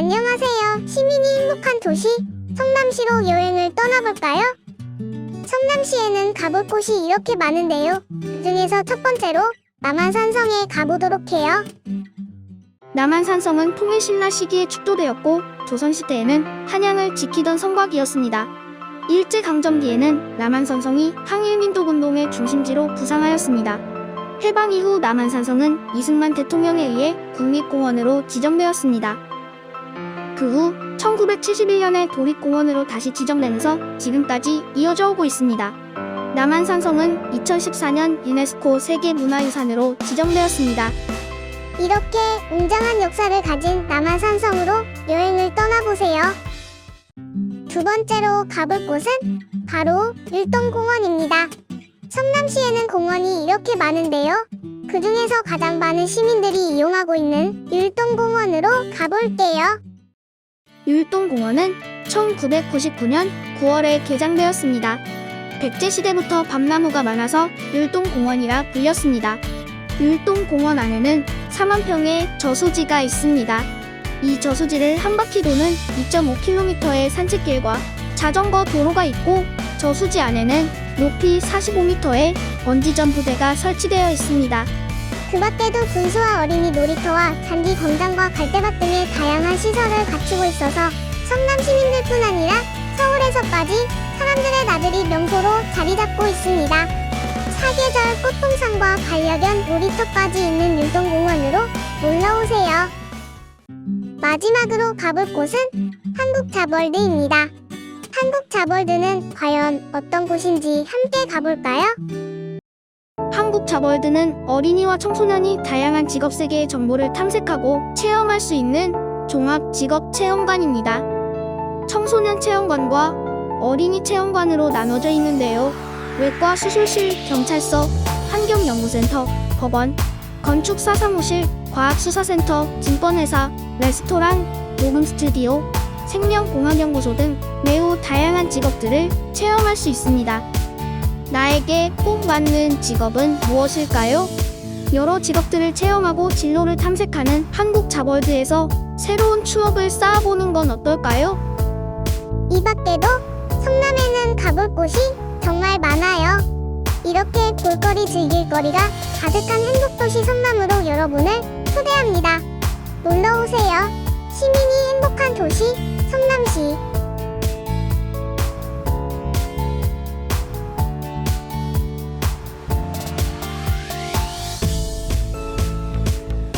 안녕하세요. 시민이 행복한 도시 성남시로 여행을 떠나볼까요? 성남시에는 가볼 곳이 이렇게 많은데요. 그중에서 첫 번째로 남한산성에 가보도록 해요. 남한산성은 통일신라 시기에 축조되었고 조선시대에는 한양을 지키던 성곽이었습니다. 일제강점기에는 남한산성이 항일민족운동의 중심지로 부상하였습니다. 해방 이후 남한산성은 이승만 대통령에 의해 국립공원으로 지정되었습니다. 그 후 1971년에 도립공원으로 다시 지정되면서 지금까지 이어져 오고 있습니다. 남한산성은 2014년 유네스코 세계문화유산으로 지정되었습니다. 이렇게 웅장한 역사를 가진 남한산성으로 여행을 떠나보세요. 두 번째로 가볼 곳은 바로 율동공원입니다. 성남시에는 공원이 이렇게 많은데요. 그 중에서 가장 많은 시민들이 이용하고 있는 율동공원으로 가볼게요. 율동공원은 1999년 9월에 개장되었습니다. 백제시대부터 밤나무가 많아서 율동공원이라 불렸습니다. 율동공원 안에는 4만 평의 저수지가 있습니다. 이 저수지를 한 바퀴 도는 2.5km의 산책길과 자전거 도로가 있고 저수지 안에는 높이 45m의 번지점프대가 설치되어 있습니다. 그 밖에도 분수와 어린이 놀이터와 잔디 광장과 갈대밭 등의 다양한 시설을 갖추고 있어서 성남 시민들뿐 아니라 서울에서까지 사람들의 나들이 명소로 자리 잡고 있습니다. 사계절 꽃동산과 반려견 놀이터까지 있는 율동공원으로 놀러오세요. 마지막으로 가볼 곳은 한국자벌드입니다. 한국자벌드는 과연 어떤 곳인지 함께 가볼까요? 한국 자벌드는 어린이와 청소년이 다양한 직업 세계의 정보를 탐색하고 체험할 수 있는 종합 직업 체험관입니다. 청소년 체험관과 어린이 체험관으로 나눠져 있는데요. 외과 수술실, 경찰서, 환경연구센터, 법원, 건축사 사무실, 과학수사센터, 증권회사, 레스토랑, 녹음 스튜디오, 생명공학연구소 등 매우 다양한 직업들을 체험할 수 있습니다. 나에게 꼭 맞는 직업은 무엇일까요? 여러 직업들을 체험하고 진로를 탐색하는 한국 자벌드에서 새로운 추억을 쌓아보는 건 어떨까요? 이 밖에도 성남에는 가볼 곳이 정말 많아요. 이렇게 볼거리 즐길 거리가 가득한 행복도시 성남으로 여러분을 초대합니다. 놀러 오세요. 시민이 행복한 도시 성남시